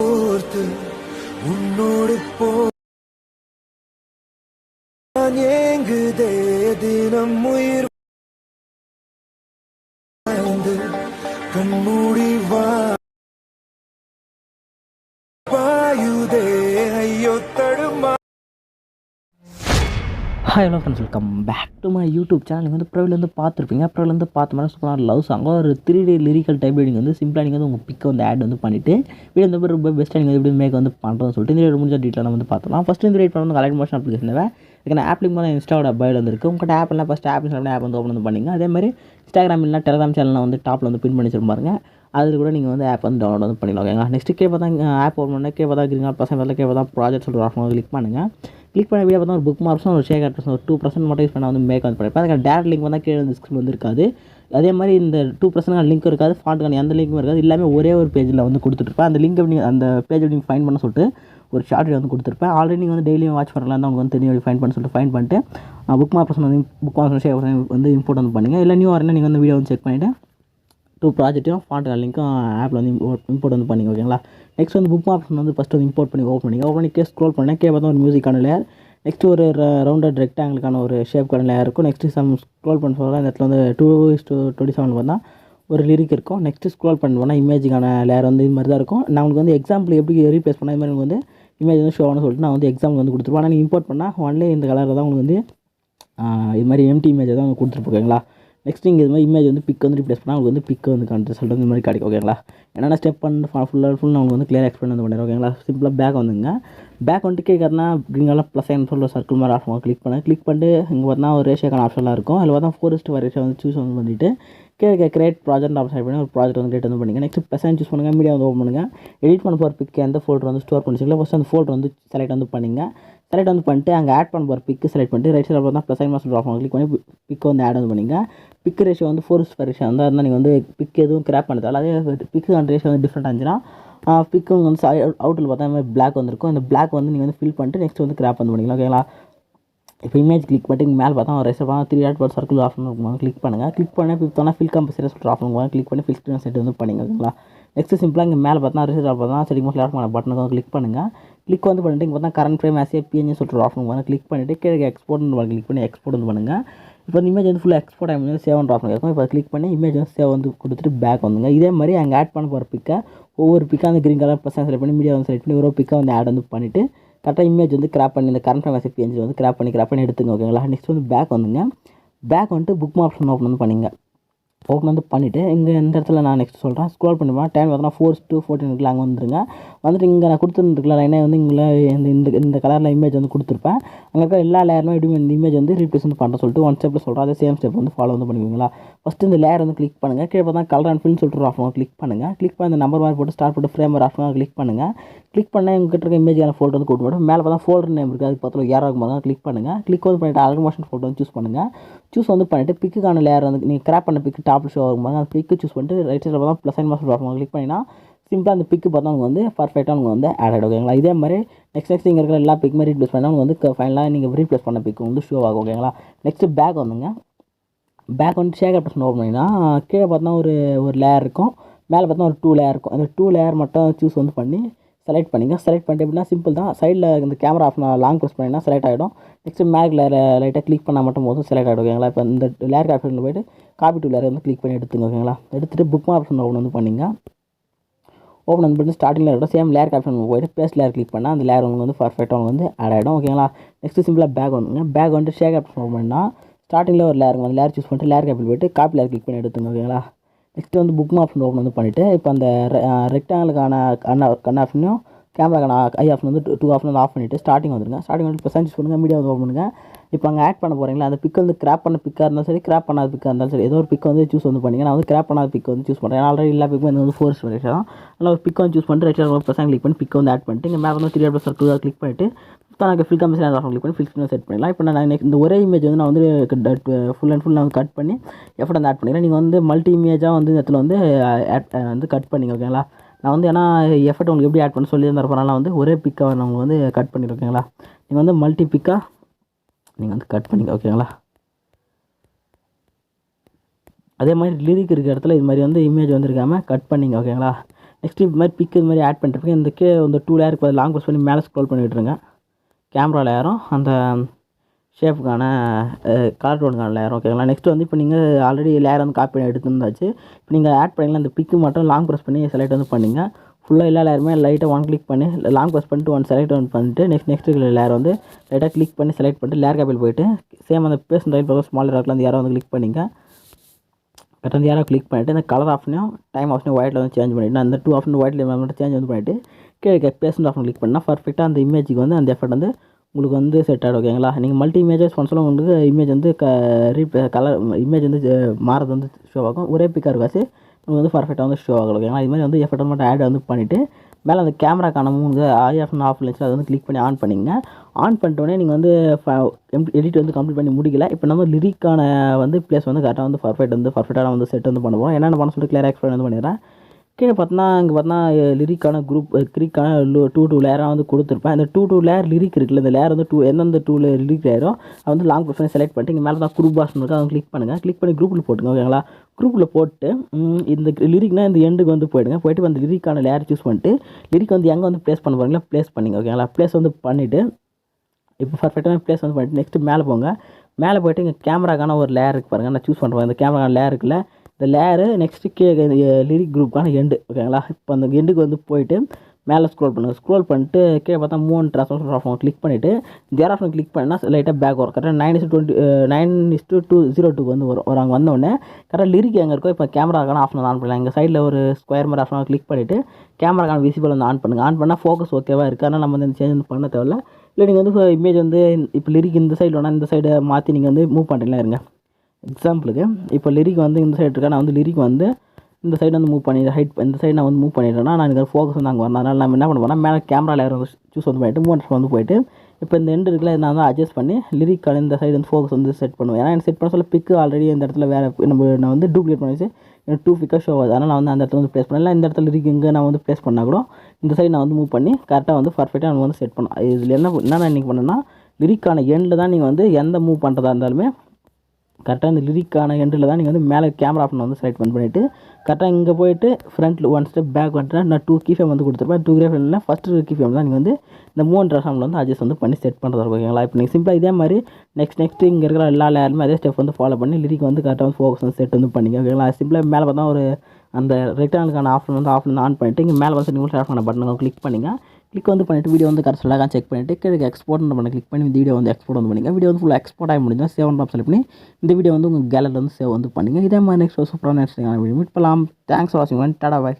ஓர்த்து உன்னோடு போ. ஏங்குதே தினம் உயிர் வாழ்ந்து கண்மூடி வாயுதே ஐயோ hi hello friends welcome back to my YouTube channel நீங்கள் வந்து ப்ரோவில் பார்த்துருப்பீங்க. ப்ரோவில் பார்த்த மாதிரி சூப்பரான லவ் சாங் ஒரு த்ரீ டே லிரிக்கல் டைப் நீங்கள் வந்து சிம்பிளாக நீங்கள் வந்து உங்கள் பிக்கை வந்து ஆட் வந்து பண்ணிவிட்டு வீடியோ வந்து ரொம்ப பெஸ்ட்டாக நீங்கள் எப்படி மேக் வந்து பண்ணுறதுன்னு சொல்லிட்டு இந்த முடிஞ்ச டீட்டெயில் வந்து பார்த்தலாம் ஃபஸ்ட் இந்த ரேட் பண்ண கலெக்ட் மோஷன் அப்ளிகேஷன் ஏன்னா ஆப் லிங்க் இன்ஸ்டாவோட பயில் வந்துருக்கு உங்கள்கிட்ட ஆப் எல்லாம் ஃபஸ்ட் ஆப் இன்ஸ்டால் ஆப் வந்து ஓப்பன் வந்து பண்ணிங்க அதே மாதிரி இன்ஸ்டாகிராம் இல்லைனா டெலகிராம் சேனலில் வந்து டாப்பில் வந்து பின் பண்ணி வச்சிருப்பாருங்க அதில் கூட நீங்கள் வந்து ஆப் வந்து டவுன்லோட் வந்து பண்ணிடலாம் ஓகேங்களா நெக்ஸ்ட் கே பார்த்தா ஆப் ஓப்பன் பண்ணால் கே பார்த்தா கிரீன் பசங்க கே பார்த்தா ப்ராஜெக்ட் சொல்லிட்டு ஆஃப் கிளிக் பண்ணுங்கள் கிளிக் பண்ண வீடியோ பார்த்தா ஒரு புக் மார்க்ஸும் ஒரு ஷேர் பர்சன் ஒரு டூ பர்சன்ட் மட்டும் யூஸ் பண்ண வந்து மேக் வந்து படிப்பேன் அதுக்கு டேரக்ட் லிங்க் வந்தால் கீழே டிஸ்கிரிப்ஷன் வந்து இருக்காது அதே மாதிரி இந்த டூ பர்சன்ட் லிங்க் இருக்காது ஃபாண்ட்டுக்கான எந்த லிங்க்கும் இருக்காது எல்லாமே ஒரே ஒரு பேஜில் வந்து கொடுத்துட்ருப்பேன். அந்த லிங்க் நீங்கள் அந்த பேஜை நீங்கள் ஃபைன் பண்ண சொல்லிட்டு ஒரு ஷார்ட் வந்து கொடுத்துருப்பேன். ஆல்ரெடி நீங்கள் வந்து டெய்லியும் வாட்ச் பண்ணலாம் தான் உங்களுக்கு வந்து தெரியும் ஃபைன் பண்ண சொல்லிட்டு ஃபைன் பண்ணிட்டு புக் மார்க் பர்சன் வந்து புக் மார்க் ஷேர் வந்து இம்போர்ட் வந்து பண்ணுங்கள் இல்லை நியூ வரணும் நீங்கள் வந்து வீடியோ வந்து செக் பண்ணிவிட்டு டூ ப்ராஜெக்ட்டையும் ஃபாண்ட் லிங்க்கும் ஆப்பில் வந்து இம்போர்ட் வந்து பண்ணிங்க ஓகேங்களா நெக்ஸ்ட் வந்து புக் ஆப்ஷன் வந்து ஃபஸ்ட்டு வந்து இம்போர்ட் பண்ணி ஓப்பன் பண்ணி ஓப்பன் பண்ணி கே ஸ்க்ரோல் பண்ணேன் கே பார்த்தா ஒரு மியூசிக்கான லேயர் நெக்ஸ்ட் ஒரு ரவுண்டட் ரெக்டாங்கிளுக்கான ஒரு ஷேப்க்கான லேயர் இருக்கும். நெக்ஸ்ட் சம் ஸ்க்ரோல் பண்ண சொல்ல இந்த இடத்துல வந்து two is two twenty seven பார்த்தா ஒரு லிரிக் இருக்கும். நெக்ஸ்ட்டு ஸ்க்ரோல் பண்ணி போனால் இமேஜுக்கான லேயர் வந்து இது மாதிரி தான் இருக்கும். நான் உங்களுக்கு வந்து எக்ஸாம்பிள் எப்படி ரீப்ளேஸ் பண்ணால் இது மாதிரி உங்களுக்கு வந்து இமேஜ் வந்து ஷோ ஆகணும்னு சொல்லிட்டு நான் வந்து எக்ஸாம்பிள் வந்து கொடுத்துருப்பேன். ஆனால் நீங்கள் இம்போர்ட் பண்ணால் ஒன்லி இந்த கலரில் தான் உங்களுக்கு வந்து இது மாதிரி எம்டி இமேஜை தான் உங்களுக்கு கொடுத்துருப்போம் ஓகேங்களா நெக்ஸ்ட் நீங்கள் இது மாதிரி இமேஜ் வந்து பிக் வந்து ரிப்ளேஸ் பண்ணால் உங்களுக்கு வந்து பிக் வந்து கண்ட்ரி சொல்லிட்டு இந்த மாதிரி கிடைக்கும் ஓகேங்களா என்னென்ன ஸ்டெப் பண்ணி ஃபுல்லாக ஃபுல் நான் உங்களுக்கு வந்து கிளியர் எக்ஸ்பிளைன் வந்து பண்ணிடுறேன் ஓகேங்களா சிம்பிளாக பேக் வந்துங்க. பேக் வந்துட்டு கேட்குறதுனா க்ரீனால ப்ளஸ் சைன் சொல்ல சர்க்கிள் மாதிரி ஆப்ஷன் கிளிக் பண்ணேன் கிளிக் பண்ணிட்டு இங்கே பார்த்தா ஒரு ரேஷியோக்கான ஆப்ஷன்லாம் இருக்கும். அதில் பார்த்தா ஃபோரஸ்ட் ரேஷியோ வந்து சூஸ் வந்து பண்ணிவிட்டு கீழே கிரியேட் ப்ராஜெக்ட் ஆப்ஷன் பண்ணி ஒரு ப்ராஜெக்ட் வந்து கிரியேட் வந்து பண்ணிங்க நெக்ஸ்ட் பெசன் சூஸ் பண்ணுங்கள் மீடியா வந்து ஓப்பன் பண்ணுங்கள் எடிட் பண்ண போகிற பிக் எந்த ஃபோல்டர் வந்து ஸ்டோர் பண்ணிச்சிங்களோ ஃபஸ்ட் அந்த ஃபோல்டர் வந்து செலக்ட் வந்து பண்ணிங்க செலக்ட் வந்து பண்ணிட்டு அங்கே ஆட் பண்ண போகிற பிக்கு செலக்ட் பண்ணிட்டு ரைட் சைடில் பார்த்தா ப்ளஸ் ஐன் மாஸ்டர் ஆஃப் கிளிக் பண்ணி பிக் வந்து ஆட் வந்து பண்ணிங்க. பிக் ரேஷியோ வந்து ஃபோர் ஃபோர் ரேஷியோ வந்து இருந்தால் நீங்கள் வந்து பிக் எதுவும் கிராப் பண்ணுறதால அதே பிக்கு அந்த ரேஷியோ வந்து டிஃப்ரெண்ட் இருந்துச்சுன்னா பிக்கு வந்து அவுட்டில் பார்த்தா மாதிரி பிளாக் வந்துருக்கும். இந்த பிளாக் வந்து நீங்கள் வந்து ஃபில் பண்ணிட்டு நெக்ஸ்ட் வந்து கிராப் வந்து பண்ணிக்கலாம். ஓகேங்களா இப்போ இமேஜ் கிளிக் பண்ணிட்டு மேலே பார்த்தா ரெஸ்ட் பார்த்தா த்ரீ ஆட் ஒரு சர்க்கிள் ஆஃப் பண்ணுவாங்க கிளிக் பண்ணுங்கள் கிளிக் பண்ணி இப்போ ஃபில் கம்பல்சரி சொல்லிட்டு ஆஃப் பண்ணுவாங்க கிளிக் பண்ணி ஃபில் ஸ்க்ரீன் செட் வந்து பண்ணிங்க. ஓகேங்களா நெக்ஸ்ட் சிம்பிளாக இங்கே மேலே பார்த்தா ரிசல்ட் பார்த்தா சரி மோஸ்ட் ஆஃப் பண்ண பட்டனுக்கு வந்து கிளிக் பண்ணுங்கள் கிளிக் வந்து பண்ணிட்டு இங்கே பார்த்தா கரண்ட் ஃப்ரேம் ஆசே பிஎன்ஜி சொல்லிட்டு ஆஃப் பண்ணுவாங்க கிளிக் பண்ணிவிட்டு கீழே எக்ஸ்போர்ட் கிளிக் பண்ணி எக்ஸ்போர்ட் வந்து பண்ணுங்கள் இப்போ இந்த இமேஜ் வந்து ஃபுல்லாக எக்ஸ்போர்ட் ஆகி சேவ் ஆஃப் இருக்கும். இப்போ கிளிக் பண்ணி இமேஜ் வந்து சேவ் வந்து கொடுத்துட்டு பேக் வந்துங்க இதே மாதிரி அங்கே ஆட் பண்ண போகிற பிக்கை ஒவ்வொரு பிக்காக அந்த க்ரீன் கலர் பர்சன் செலக்ட் பண்ணி மீடியா வந்து செலக்ட் பண்ணி ஒரு பிக்காக வந்து ஆட் வந்து பண்ணிவிட்டு கரெக்டாக இமேஜ் வந்து கிராப் பண்ணி இந்த கரண்ட் ஃப்ரேம் ஆசே பிஎன்ஜி வந்து கிராப் பண்ணி கிராப் பண்ணி எடுத்துங்க ஓகேங்களா? நெக்ஸ்ட் வந்து பேக் வந்துங்க பேக் வந்துட்டு புக் ஆப்ஷன் ஓப்பன் வந்து பண்ணிங்க. ஓப்பன் வந்து பண்ணிவிட்டு இங்கே இந்த இடத்துல நான் நெக்ஸ்ட் சொல்கிறேன் ஸ்க்ரோல் பண்ணுவேன் டைம் பார்த்தா ஃபோர் டூ ஃபோர்டின் இருக்குல்ல அங்கே வந்துருங்க. வந்துட்டு இங்கே நான் கொடுத்துருந்துருக்கல லைனே வந்து இங்கே இந்த இந்த இந்த கலரில் இமேஜ் வந்து கொடுத்துருப்பேன். அங்கே இருக்க எல்லா லேயருமே எப்படி இந்த இமேஜ் வந்து ரீப்ளேஸ் வந்து பண்ணுற சொல்லிட்டு ஒன் ஸ்டெப்பில் சொல்கிறேன் அதே சேம் ஸ்டெப் வந்து ஃபாலோ வந்து பண்ணுவீங்களா ஃபஸ்ட்டு இந்த லேயர் வந்து கிளிக் பண்ணுங்கள் கீழே பார்த்தா கலர் அண்ட் ஃபில்னு சொல்லிட்டு ஆஃப் கிளிக் பண்ணுங்கள் கிளிக் பண்ணி இந்த நம்பர் மாதிரி போட்டு ஸ்டார்ட் போட்டு ஃப்ரேம் ஆஃப் கிளிக் பண்ணுங்கள் கிளிக் பண்ணால் உங்ககிட்ட இருக்க இமேஜான ஃபோல்டர் வந்து கூட்டு மேலே பார்த்தா ஃபோல்டர் நேம் இருக்குது அதுக்கு பக்கத்தில் ஏரோ இருக்கும் கிளிக் பண்ணுங்கள் கிளிக் வந்து பண்ணிவிட்டு அலர் ஃபோட்டோ வந்து சூஸ் பண்ணுங்கள் சூஸ் வந்து பண்ணிவிட்டு பிக்குக்கான லேயர் வந்து நீங்கள் கிராப் பண்ண பிக்கு டாப் ஷோ ஆகும்போது அந்த பிக்கு சூஸ் பண்ணிட்டு ரைட் சைடில் பார்த்தா ப்ளஸ் அண்ட் மாஸ்டர் பார்ப்போம் கிளிக் பண்ணிங்கன்னா சிம்பிளாக அந்த பிக்கு பார்த்தா உங்களுக்கு வந்து பர்ஃபெக்டாக உங்களுக்கு வந்து ஆட் ஆகிடும் ஓகேங்களா? இதே மாதிரி நெக்ஸ்ட் நெக்ஸ்ட் இங்கே இருக்கிற எல்லா பிக்குமே ரீப்ளேஸ் பண்ணால் உங்களுக்கு வந்து ஃபைனலாக நீங்கள் ரீப்ளேஸ் பண்ண பிக் வந்து ஷோ ஆகும். ஓகேங்களா? நெக்ஸ்ட்டு பேக் வந்துங்க. பேக் வந்து ஷேகர் பர்சன் ஓப்பன் பண்ணிங்கன்னா கீழே பார்த்தா ஒரு ஒரு லேயர் இருக்கும். மேலே பார்த்தா ஒரு டூ லேயர் இருக்கும். அந்த டூ லேயர் மட்டும் சூஸ் வந்து பண்ணி செலக்ட் பண்ணிங்க. செலக்ட் பண்ணிட்டு எப்படின்னா சிம்பிள் தான். சைடில் இந்த கேமரா ஆஃப் லாங் ப்ரெஸ் பண்ணிங்கன்னா செலக்ட் ஆகிடும் நெக்ஸ்ட் மேக் லேயர் லைட்டாக கிளிக் பண்ணால் மட்டும் போதும் செலக்ட் ஆகிடும் ஓகேங்களா? இப்போ இந்த லேயர் ஆப்ஷனில் போய்ட்டு காப்பி டூ லேர் வந்து கிளிக் பண்ணி எடுத்துங்க ஓகேங்களா? எடுத்துகிட்டு புக் ஆப்ஷன் ஓப்பன் வந்து பண்ணிங்க. ஓப்பன் வந்து பண்ணி ஸ்டார்டிங்கில் இருக்கட்டும் சேம் லேயர் ஆப்ஷன் போய்ட்டு பேஸ்ட் லேர் கிளிக் பண்ணால் அந்த லேயர் உங்களுக்கு வந்து பர்ஃபெக்டாக உங்களுக்கு வந்து ஆட் ஆகிடும் ஓகேங்களா? நெக்ஸ்ட் சிம்பிளாக பேக் வந்துங்க பேக் வந்துட்டு ஷேக் ஆப்ஷன் ஓப்பன் பண்ணால் ஸ்டார்டிங்கில் ஒரு லேயர் வந்து லேர் சூஸ் பண்ணிட்டு லேயர் கேபிள் போய்ட்டு காப்பி லேர் கிளிக் பண்ணி எடுத்துங்க ஓகேங்களா? நெக்ஸ்ட் வந்து புக் ஆப்ஷன் ஓப்பன் வந்து பண்ணிவிட்டு இப்போ அந்த ரெக்டாங்கிளுக்கான கண்ணா கண் ஆப்ஷனையும் கேமராக்கான ஐ ஆப்ஷன் வந்து டூ ஆப்ஷன் வந்து ஆஃப் பண்ணிவிட்டு ஸ்டார்டிங் வந்துருங்க. ஸ்டார்டிங் வந்து இப்போ சூஸ் பண்ணுங்கள் மீடியா வந்து ஓப்பன் பண்ணுங்கள் இப்போ அங்கே ஆட் பண்ண போகிறீங்களா அந்த பிக் வந்து கிராப் பண்ண பிக்காக இருந்தாலும் சரி கிராப் பண்ணாத பிக்காக இருந்தாலும் சரி ஏதோ ஒரு பிக் வந்து சூஸ் வந்து பண்ணிங்க நான் வந்து கிராப் பண்ணாத பிக் வந்து சூஸ் பண்ணுறேன் ஆல்ரெடி எல்லா பிக்கும் வந்து ஃபோர்ஸ் வெரிஃபிகேஷன் தான். அதில் ஒரு பிக் வந்து சூஸ் பண்ணிட்டு ரைட் ப்ளஸ் கிளிக் பண்ணி பிக் வந்து ஆட் பண்ணிட்டு இங்கே மேலே வந்து த்ரீ ப்ளஸ் டூ கிளிக் பண்ணிட்டு எனக்கு ஃபில் கம்பெனி ஆஃப் கிளிக் பண்ணி ஃபில் ஸ்க்ரீன் செட் பண்ணிடலாம். இப்போ நான் இந்த ஒரே இமேஜ் வந்து நான் வந்து ஃபுல் அண்ட் ஃபுல் நான் கட் பண்ணி எஃபர்ட் வந்து ஆட் பண்ணிக்கிறேன் நீங்கள் வந்து மல்டி இமேஜாக வந்து இந்த இடத்துல வந்து ஆட் வந்து கட் பண்ணிங்க ஓகேங்களா நான் வந்து ஏன்னா எஃபர்ட் உங்களுக்கு எப்படி ஆட் பண்ண சொல்லியிருந்தப்பனால வந்து ஒரே பிக்காக நான் உங்களுக்கு வந்து கட் பண்ணிடுறேன் நீங்கள் வந்து மல்டி பிக்காக நீங்கள் வந்து கட் பண்ணிக்க ஓகேங்களா அதே மாதிரி லிரிக் இருக்கிற இடத்துல இது மாதிரி வந்து இமேஜ் வந்துருக்காமல் கட் பண்ணிங்க ஓகேங்களா நெக்ஸ்ட் இது மாதிரி பிக் இது மாதிரி ஆட் பண்ணிட்டுருப்பீங்க இந்த கே இந்த டூ லேயருக்கு லாங் ப்ரெஸ் பண்ணி மேலே ஸ்க்ரோல் பண்ணிவிட்டுருங்க கேமராவில் ஏறும் அந்த ஷேப்புக்கான கார்ட்டூனுக்கான லேயர் ஓகேங்களா நெக்ஸ்ட் வந்து இப்போ நீங்கள் ஆல்ரெடி லேயர் வந்து காப்பி பண்ணி எடுத்துருந்தாச்சு. இப்போ நீங்கள் ஆட் பண்ணிங்களா அந்த பிக்கு மட்டும் லாங் ப்ரெஸ் பண்ணி செலக்ட் வந்து பண்ணிங்க. ஃபுல்லாக எல்லா லேயருமே லைட்டாக ஒன் கிளிக் பண்ணி லாங் ப்ரெஸ் பண்ணிட்டு ஒன் செலக்ட் ஒன் பண்ணிட்டு நெக்ஸ்ட் நெக்ஸ்ட் லேயர் வந்து லைட்டாக கிளிக் பண்ணி செலக்ட் பண்ணிட்டு லேயர் காப்பியில் போயிட்டு சேம் அந்த பேசன் ரைட் பக்கம் ஸ்மால் லேயரில் அந்த யாரோ வந்து கிளிக் பண்ணிங்க. கரெக்டாக வந்து யாரோ கிளிக் பண்ணிவிட்டு இந்த கலர் ஆப்ஷனையும் டைம் ஆப்ஷனையும் ஒயிட்டில் வந்து சேஞ்ச் பண்ணிவிட்டு அந்த டூ ஆப்ஷன் ஒயிட்டில் மட்டும் சேஞ்ச் வந்து பண்ணிவிட்டு கீழே பேசண்ட் ஆப்ஷன் கிளிக் பண்ணால் பர்ஃபெக்டாக அந்த இமேஜுக்கு வந்து அந்த எஃபர்ட் வந்து உங்களுக்கு வந்து செட் ஆகிடும் ஓகேங்களா நீங்கள் மல்டி இமேஜஸ் பண்ண உங்களுக்கு இமேஜ் வந்து க ரீப் கலர் இமேஜ் வந்து மாறது வந்து ஷோ ஆகும். ஒரே பிக்காக இருக்காச்சு உங்களுக்கு வந்து பர்ஃபெக்டாக வந்து ஷோ ஆகும் ஓகேங்களா இது மாதிரி வந்து எஃபர்ட் மட்டும் ஆட் வந்து பண்ணிவிட்டு மேலே அந்த கேமராக்கான மூணு ஆய் ஆப்ஷன் ஆஃப் இருந்துச்சு அதை வந்து கிளிக் பண்ணி ஆன் பண்ணிங்க ஆன் பண்ணிட்டோடனே நீங்கள் வந்து எடிட் வந்து கம்ப்ளீட் பண்ணி முடிக்கல. இப்போ நம்ம லிரிக்கான வந்து ப்ளேஸ் வந்து கரெக்டாக வந்து பர்ஃபெக்ட் வந்து பர்ஃபெக்டாக வந்து செட் வந்து பண்ணுவோம் என்னென்ன பண்ண சொல்லிட்டு கிளியர் எக்ஸ்பிளைன் வந்து பண்ணிடுறேன். கீழே பார்த்தோன்னா இங்கே பார்த்தோன்னா லிரிக்கான குரூப் லிரிக்கான டூ டூ லேயராக வந்து கொடுத்துருப்பேன். அந்த டூ டூ லேயர் லிரிக் இருக்குல்ல இந்த லேயர் வந்து டூ எந்தெந்த டூ லிரிக் ஆயிரும் அது வந்து லாங் கொஸ்டின் செலக்ட் பண்ணிட்டு இங்கே மேலே தான் குரூப் பாஸ் இருக்குது அதை கிளிக் பண்ணுங்கள் கிளிக் பண்ணி குரூப்பில் போட்டுங்க ஓகேங்களா குரூப்பில் போட்டு இந்த லிரிக்னா இந்த எண்டுக்கு வந்து போயிடுங்க. போயிட்டு அந்த லிரிக்கான லேயர் சூஸ் பண்ணிட்டு லிரிக் வந்து எங்கே வந்து ப்ளேஸ் பண்ண போகிறீங்களா ப்ளேஸ் பண்ணிங்க ஓகேங்களா ப்ளேஸ் வந்து பண்ணிவிட்டு இப்போ பர்ஃபெக்டான ப்ளேஸ் வந்து பண்ணிட்டு நெக்ஸ்ட்டு மேலே போங்க. மேலே போயிட்டு இங்கே கேமராக்கான ஒரு லேயர் இருக்குது பாருங்கள் நான் சூஸ் பண்ணுறேன் இந்த கேமராக்கான லேயர் இருக்குல்ல இந்த லேயரு நெக்ஸ்ட்டு கீழே லிரிக் குரூப்புக்கான எண்டு ஓகேங்களா இப்போ அந்த எண்டுக்கு வந்து போயிட்டு மேலே ஸ்க்ரோல் பண்ணுங்கள் ஸ்க்ரோல் பண்ணிட்டு கீழே பார்த்தா மூணு ட்ரான்ஸ்ஃபர் ஆஃப் கிளிக் பண்ணிவிட்டு ஜேர் ஆஃப்னு கிளிக் பண்ணால் லைட்டாக பேக் வரும். கரெக்டாக nine is twenty nine is two two zero டூக்கு வந்து வரும். ஒரு அங்கே வந்தோடனே கரெக்டாக லிரிக் எங்கே இருக்கோ இப்போ கேமராக்கான ஆஃப் ஆன் பண்ணலாம். எங்கள் சைடில் ஒரு ஸ்கொயர் மாதிரி ஆஃப் கிளிக் பண்ணிவிட்டு கேமராக்கான விசிபிள் வந்து ஆன் பண்ணுங்கள் ஆன் பண்ணால் ஃபோக்கஸ் ஓகேவாக இருக்குது அதனால் நம்ம வந்து சேஞ்ச் வந்து பண்ண தேவையில்ல. இல்லை நீங்கள் வந்து இமேஜ் வந்து இப்போ லிரிக் இந்த சைடு வேணால் இந்த சைடு மாற்றி நீங்கள் வந்து மூவ் பண்ணுறீங்களா இருங்க. எக்ஸாம்பிளுக்கு இப்போ லிரிக் வந்து இந்த சைடு இருக்கா? நான் வந்து லிரிக் வந்து இந்த சைடு வந்து மூவ் பண்ணி ஹைட் இந்த சைடு நான் வந்து மூவ் பண்ணிடுறேன்னா நான் எனக்கு ஃபோக்கஸ் வந்து அங்கே வரணும். அதனால் நம்ம என்ன பண்ணுவோம்னா மேலே கேமரா லேயர் வந்து சூஸ் வந்து பண்ணிட்டு மூவ் வந்து போயிட்டு இப்போ இந்த எண்டு இருக்குல்ல நான் வந்து அட்ஜஸ்ட் பண்ணி லிரிக் இந்த சைடு வந்து ஃபோக்கஸ் வந்து செட் பண்ணுவேன். ஏன்னா செட் பண்ண சொல்ல பிக்கு ஆல்ரெடி இந்த இடத்துல வேறு நம்ம நான் வந்து டூப்ளிகேட் பண்ணி எனக்கு டூ பிக்காக ஷோ ஆகுது. அதனால் நான் வந்து அந்த இடத்துல வந்து ப்ளேஸ் பண்ணல. இந்த இடத்துல லிரிக் இங்கே நான் வந்து ப்ளேஸ் பண்ணால் கூட இந்த சைடு நான் வந்து மூவ் பண்ணி கரெக்டாக வந்து பர்ஃபெக்டாக நம்ம வந்து செட் பண்ணணும் இதில் என்ன என்ன நான் இன்றைக்கி பண்ணேன்னா லிரிக்கான எண்டில் தான் நீங்கள் வந்து எந்த மூவ் பண்ணுறதா இருந்தாலுமே கரெக்டாக இந்த லிரிக்கான எண்டில் தான் நீங்கள் வந்து மேலே கேமரா ஆப்ஷன் வந்து செலக்ட் பண்ணி பண்ணிவிட்டு கரெக்டாக இங்கே போயிட்டு ஃப்ரண்ட்டில் ஒன் ஸ்டெப் பேக் வந்துட்டு நான் டூ கீ ஃபேம் வந்து கொடுத்துருப்பேன். டூ கிரேஃபில் ஃபஸ்ட்டு கீ ஃபேம் தான் நீங்கள் வந்து இந்த மூணு ட்ரெஸ்ஸாமில் வந்து அட்ஜஸ்ட் வந்து பண்ணி செட் பண்ணுறது ஓகேங்களா? இப்போ நீங்கள் சிம்பிளாக இதே மாதிரி நெக்ஸ்ட் நெக்ஸ்ட் இங்கே இருக்கிற எல்லா லேயருமே அதே ஸ்டெப் வந்து ஃபாலோ பண்ணி லிரிக் வந்து கரெக்டாக வந்து ஃபோக்கஸ் வந்து செட் வந்து பண்ணிங்க ஓகேங்களா? சிம்பிளாக மேலே பார்த்தா ஒரு அந்த ரெக்டானுக்கான ஆப்ஷன் வந்து ஆஃப் வந்து ஆன் பண்ணிவிட்டு இங்கே மேலே வந்து நீங்கள் ஆஃப் பண்ண பட்டன் கிளிக் பண்ணிங்க. கிளிக் வந்து பண்ணிட்டு வீடியோ வந்து கரெக்ட் சொல்லாக செக் பண்ணிட்டு கிழக்கு எக்ஸ்போர்ட் பண்ணி கிளிக் பண்ணி வீடியோ வந்து எக்ஸ்போர்ட் வந்து பண்ணிங்க வீடியோ வந்து ஃபுல்லாக எக்ஸ்போர்ட் ஆகி முடிஞ்சால் சேவ் பண்ணி செலக்ட் பண்ணி இந்த வீடியோ வந்து உங்கள் கேலரியில் வந்து சேவ் வந்து பண்ணுங்கள் இதே மாதிரி நெக்ஸ்ட் சூப்பரான நெக்ஸ்ட் மீட் பண்ணலாம். தேங்க்ஸ் ஃபார் வாட்சிங் டாடா பாய்